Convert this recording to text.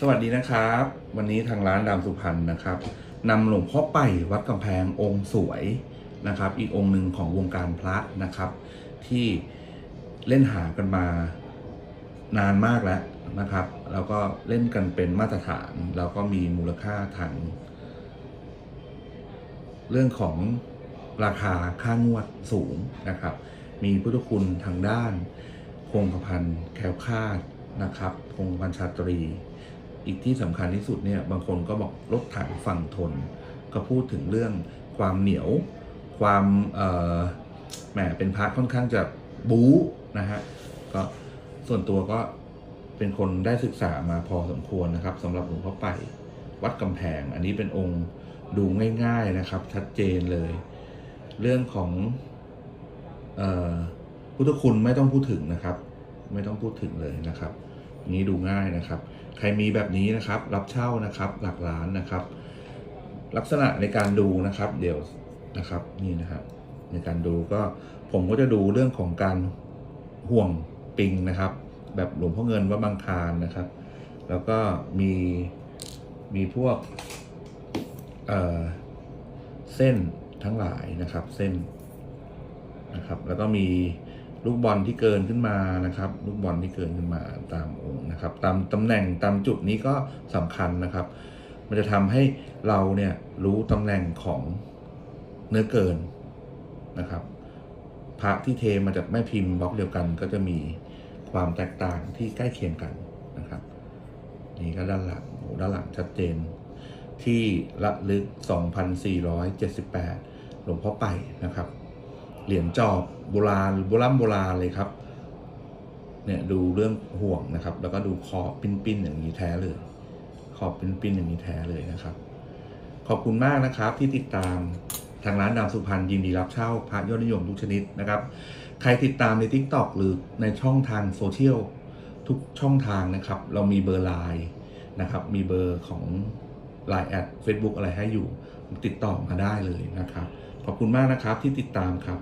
สวัสดีนะครับ วันนี้ทางร้านดามสุพรรณนะครับนำหลวงพ่อไปวัดกำแพงองค์สวยนะครับ อีกองค์หนึ่งของวงการพระนะครับ ที่เล่นหากันมานานมากแล้วนะครับแล้วก็เล่นกันเป็นมาตรฐาน แล้วก็มีมูลค่าทางเรื่องของราคาค่างวดสูงนะครับ มีพุทธคุณทางด้าน คงกระพันแคล้วคาดนะครับ คงกระพันชาตรี อีกที่สำคัญที่สุดเนี่ยบางคนก็บอกรถถังฝั่งทน ก็พูดถึงเรื่องความเหนียว ความแหมเป็นพระค่อนข้างจะบู๊นะฮะก็ส่วนตัวก็เป็นคนได้ศึกษามาพอสมควรนะครับสำหรับหลวงพ่อไปวัดกำแพง อันนี้เป็นองค์ดูง่าย ๆนะครับ ชัดเจนเลย เรื่องของพุทธคุณไม่ต้องพูดถึงนะครับ ไม่ต้องพูดถึงเลยนะครับ นี้ดูง่ายนะครับ ใครมีแบบนี้นะครับ รับเช่านะครับ หลักล้านนะครับ ลักษณะในการดูนะครับ เดี๋ยวนะครับนี่นะครับในการดูก็ผมก็จะดูเรื่องของการห่วงปิงนะครับ แบบหลวงพ่อเงินว่าบางคารนะครับ แล้วก็มีมีพวกเอ่อเส้นทั้งหลายนะครับ เส้นนะครับ แล้วก็มี ลูกบอลที่เกินขึ้นมานะครับ ลูกบอลที่เกินขึ้นมาตามองค์นะครับ ตามตำแหน่งตามจุดนี้ก็สำคัญนะครับ มันจะทำให้เราเนี่ยรู้ตำแหน่งของเนื้อเกินนะครับ พระที่เทมาจากแม่พิมพ์บล็อกเดียวกัน ก็จะมีความแตกต่างที่ใกล้เคียงกันนะครับ นี่ก็ด้านหลังโอ้ด้านหลังชัดเจนที่ละลึก 2,478 หลวงพ่อไปนะครับ เหรียญจอบโบราณโบราณโบราณเลยครับเนี่ยดูเรื่องห่วงนะครับ แล้วก็ดูขอบปิ้นๆอย่างนี้แท้เลย ขอบปิ้นๆอย่างนี้แท้เลยนะครับ ขอบคุณมากนะครับที่ติดตามทางร้านดาวสุพรรณยินดีรับเช่าพระยอดนิยมทุกชนิดนะครับ ใครติดตามใน Tik t o อกหรือในช่องทางโซเชียลทุกช่องทางนะครับ เรามีเบอร์ไลน์นะครับ มีเบอร์ของ Line แอด Facebook อะไรให้อยู่ ติดต่อมาได้เลยนะครับ ขอบคุณมากนะครับที่ติดตามครับ